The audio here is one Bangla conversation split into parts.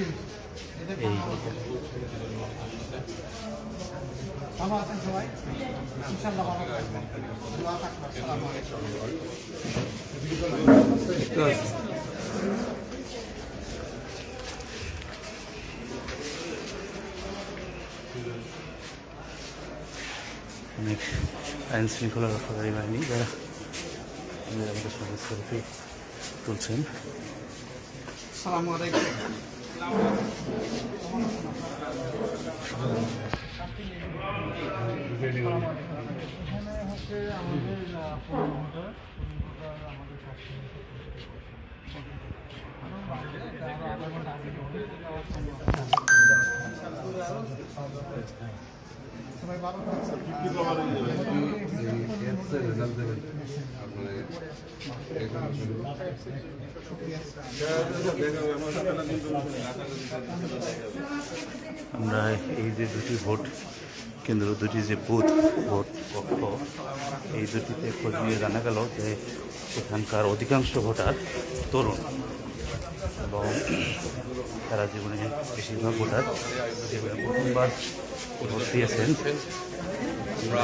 এই ভালো আছেন সবাই? ইনশাল্লাহ ভালো থাকবেন। দোয়া থাকবে আসসালামু আলাইকুম। অনেক আইন শৃঙ্খলা রক্ষাকারী বাহিনী যারা নিরাপত্তার সঙ্গে সেলফি তুলছেন। এখানে হচ্ছে আমাদের পরিমোটার আমাদের সবাই ভালো আমরা এই যে দুটি ভোট, কেন্দ্র দুটি যে বুথ ভোট কক্ষ এই দুটিতে খোঁজ নিয়ে জানা গেল যে এখানকার অধিকাংশ ভোটার তরুণ এবং তারা জীবনে বেশিরভাগ ভোটার প্রথমবার ভোট দিয়েছেন। আমরা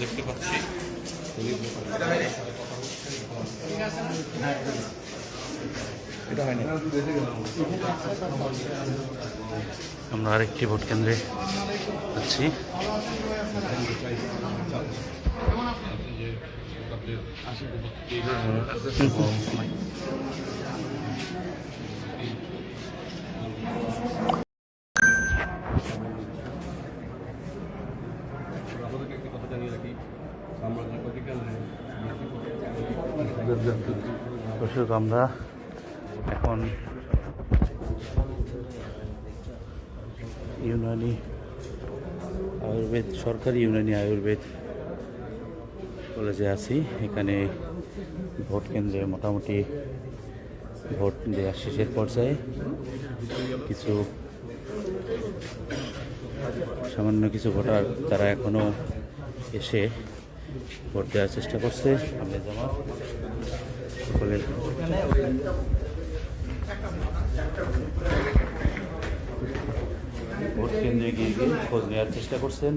দেখতে পাচ্ছি আমরা আরেকটি ভোট কেন্দ্রে আছি। দর্শক, আমরা এখন ইউনানি আয়ুর্বেদ, সরকারি ইউনানি আয়ুর্বেদ কলেজে আছি। এখানে ভোট কেন্দ্রে মোটামুটি ভোট দেওয়া শেষের পর্যায়ে কিছু সামান্য কিছু ভোটার তারা এখনও এসে ভোট দেওয়ার চেষ্টা করছে। ভোট কেন্দ্রে গিয়ে গিয়ে খোঁজ নেওয়ার চেষ্টা করছেন।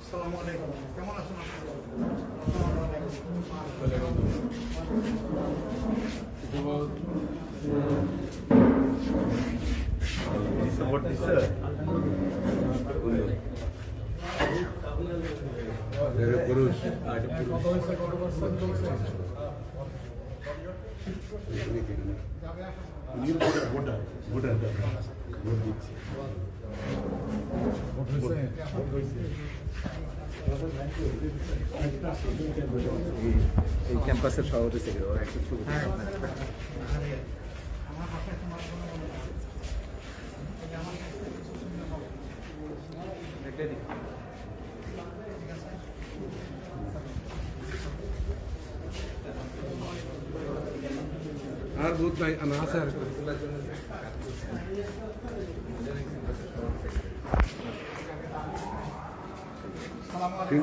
আসসালামু আলাইকুম। কেমন আছেন? এই ক্যাম্পাসের একটু। এই যে আমার কাছে কিছু আর দুধ নাই না আছে আর আসসালামু আলাইকুম। তিন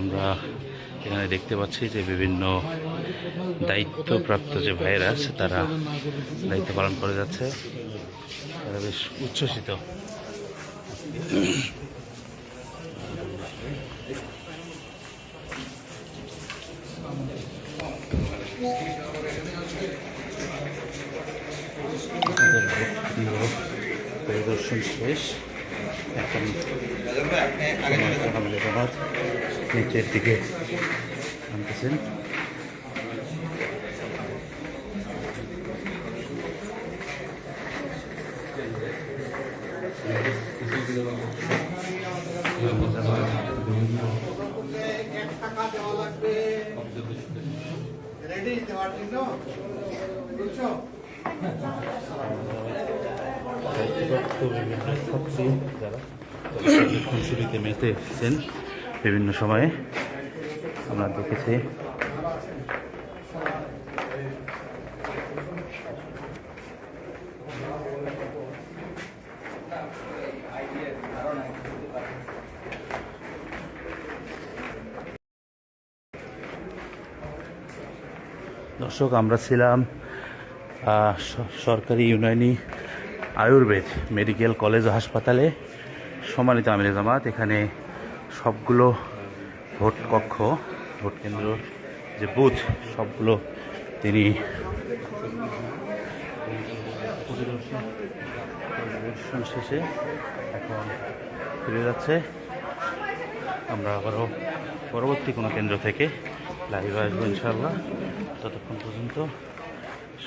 আমরা এখানে দেখতে পাচ্ছি যে বিভিন্ন দায়িত্বপ্রাপ্ত যে ভাইয়েরা আছে, তারা দায়িত্ব পালন করে যাচ্ছে। তারা বেশ উচ্ছ্বসিত। আমাদের প্রিয় পরিদর্শন শেষ এখন আলহামদুলিল্লাহ নিচের দিকে নামতেছেন এক টাকা দেওয়া লাগবে রেডি দেওয়ার জন্য বুঝছো দায়িত্বপ্রাপ্ত বিভিন্ন যারা মেতে এসেছেন বিভিন্ন সময়ে আমরা দেখেছি দর্শক আমরা ছিলাম সরকারি ইউনানি আয়ুর্বেদ মেডিকেল কলেজ ও হাসপাতালে সম্মানিত আমির জামাত, এখানে সবগুলো ভোট কক্ষ, ভোট কেন্দ্র যে বুথ, সবগুলো তিনি পরিদর্শন শেষে এখন ফিরে যাচ্ছে। আমরা আবারও পরবর্তী কোনো কেন্দ্র থেকে লাইভ আসব ইনশাআল্লাহ। ততক্ষণ পর্যন্ত